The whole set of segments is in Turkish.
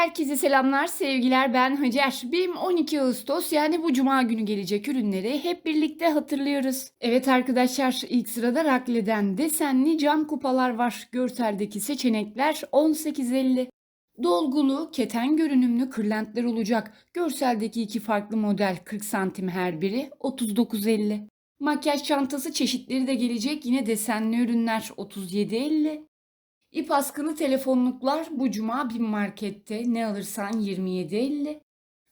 Herkese selamlar, sevgiler. Ben Hacer. BİM 12 Ağustos yani bu cuma günü gelecek ürünleri hep birlikte hatırlıyoruz. Evet arkadaşlar ilk sırada Rakle'den desenli cam kupalar var. Görseldeki seçenekler 18.50. Dolgulu, keten görünümlü kırlentler olacak. Görseldeki iki farklı model 40 santim her biri 39.50. Makyaj çantası çeşitleri de gelecek. Yine desenli ürünler 37.50. İp askılı telefonluklar bu cuma bin markette ne alırsan 27.50.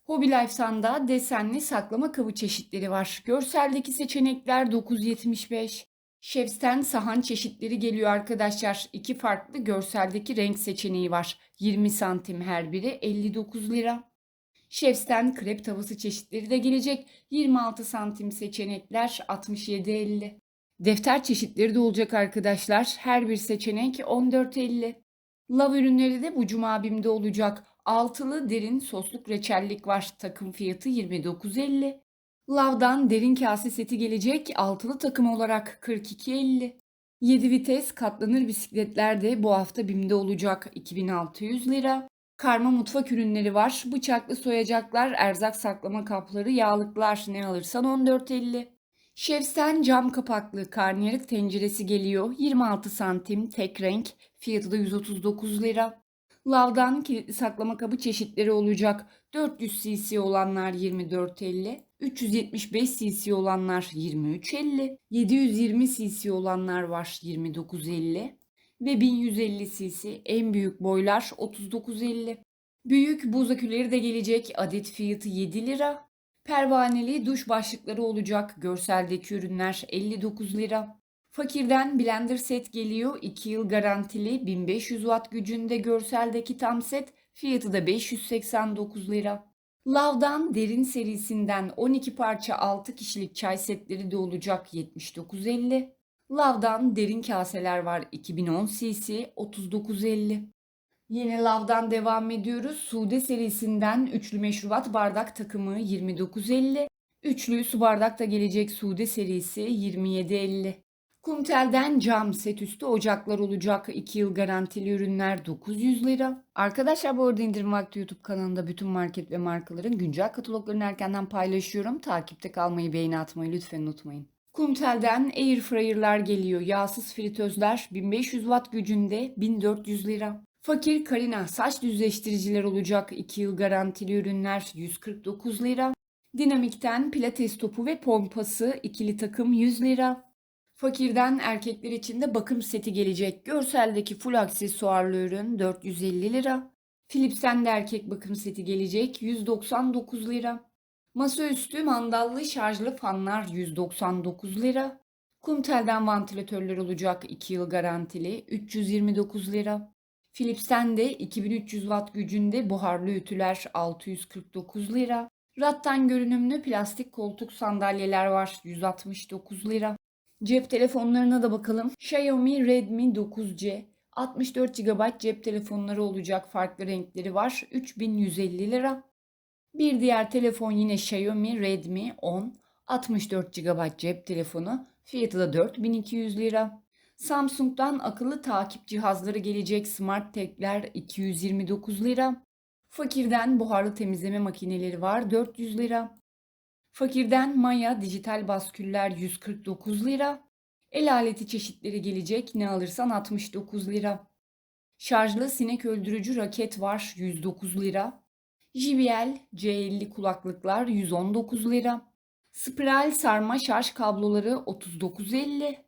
Hobby Life'sanda desenli saklama kabı çeşitleri var. Görseldeki seçenekler 9.75. Chefs'ten sahan çeşitleri geliyor arkadaşlar. İki farklı görseldeki renk seçeneği var. 20 santim her biri 59 lira. Chefs'ten krep tavası çeşitleri de gelecek. 26 santim seçenekler 67.50. Defter çeşitleri de olacak arkadaşlar. Her bir seçenek 14.50. Lav ürünleri de bu cuma BİM'de olacak. Altılı derin sosluk reçellik var. Takım fiyatı 29.50. Lav'dan derin kase seti gelecek. Altılı takım olarak 42.50. 7 vites katlanır bisikletler de bu hafta BİM'de olacak. 2600 lira. Karma mutfak ürünleri var. Bıçaklı soyacaklar, erzak saklama kapları, yağlıklar ne alırsan 14.50. Şefsen cam kapaklı karnıyarık tenceresi geliyor. 26 santim tek renk. Fiyatı da 139 lira. Lavdan kilitli saklama kabı çeşitleri olacak. 400 cc olanlar 24.50, 375 cc olanlar 23.50, 720 cc olanlar var 29.50 ve 1150 cc en büyük boylar 39.50. Büyük buz aküleri de gelecek. Adet fiyatı 7 lira. Pervaneli duş başlıkları olacak. Görseldeki ürünler 59 lira. Fakirden blender set geliyor. 2 yıl garantili 1500 watt gücünde görseldeki tam set. Fiyatı da 589 lira. Lav'dan derin serisinden 12 parça 6 kişilik çay setleri de olacak 79.50. Lav'dan derin kaseler var 2010 cc 39.50. Yine Lav'dan devam ediyoruz. Sude serisinden üçlü meşrubat bardak takımı 29.50. Üçlü su bardak da gelecek Sude serisi 27.50. Kumtel'den cam set üstü ocaklar olacak. 2 yıl garantili ürünler 900 lira. Arkadaşlar bu arada indirim vakti YouTube kanalında bütün market ve markaların güncel kataloglarını erkenden paylaşıyorum. Takipte kalmayı, beğeni atmayı lütfen unutmayın. Kumtel'den air fryer'lar geliyor. Yağsız fritözler 1500 watt gücünde 1400 lira. Fakir Karina saç düzleştiriciler olacak 2 yıl garantili ürünler 149 lira. Dinamikten pilates topu ve pompası ikili takım 100 lira. Fakirden erkekler için de bakım seti gelecek. Görseldeki full aksesuarlı ürün 450 lira. Philips'ten de erkek bakım seti gelecek 199 lira. Masaüstü mandallı şarjlı fanlar 199 lira. Kumtel'den vantilatörler olacak 2 yıl garantili 329 lira. Philips'ten de 2300 watt gücünde buharlı ütüler 649 lira. Rattan görünümlü plastik koltuk sandalyeler var 169 lira. Cep telefonlarına da bakalım. Xiaomi Redmi 9C 64 GB cep telefonları olacak farklı renkleri var 3150 lira. Bir diğer telefon yine Xiaomi Redmi 10 64 GB cep telefonu fiyatı da 4200 lira. Samsung'dan akıllı takip cihazları gelecek Smart Tech'ler 229 lira. Fakirden buharlı temizleme makineleri var 400 lira. Fakirden Maya dijital basküller 149 lira. El aleti çeşitleri gelecek ne alırsan 69 lira. Şarjlı sinek öldürücü raket var 109 lira. JBL C50 kulaklıklar 119 lira. Spiral sarma şarj kabloları 39.50.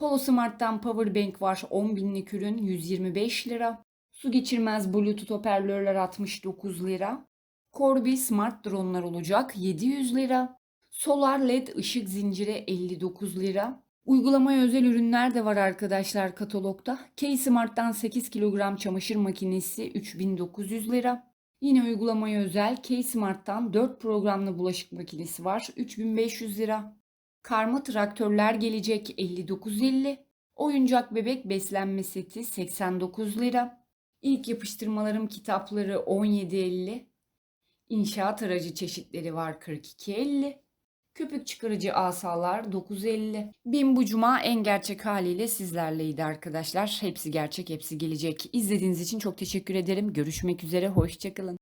Polo Smart'tan Powerbank var 10 binlik ürün 125 lira. Su geçirmez Bluetooth hoparlörler 69 lira. Corby Smart dronlar olacak 700 lira. Solar LED ışık zinciri 59 lira. Uygulamaya özel ürünler de var arkadaşlar katalogda. K-Smart'tan 8 kilogram çamaşır makinesi 3900 lira. Yine uygulamaya özel K-Smart'tan 4 programlı bulaşık makinesi var 3500 lira. Karma traktörler gelecek 59.50. Oyuncak bebek beslenme seti 89 lira. İlk yapıştırmalarım kitapları 17.50. İnşaat aracı çeşitleri var 42.50. Köpük çıkarıcı asalar 9.50. Bin bu cuma en gerçek haliyle sizlerleydi arkadaşlar. Hepsi gerçek, hepsi gelecek. İzlediğiniz için çok teşekkür ederim. Görüşmek üzere, hoşçakalın.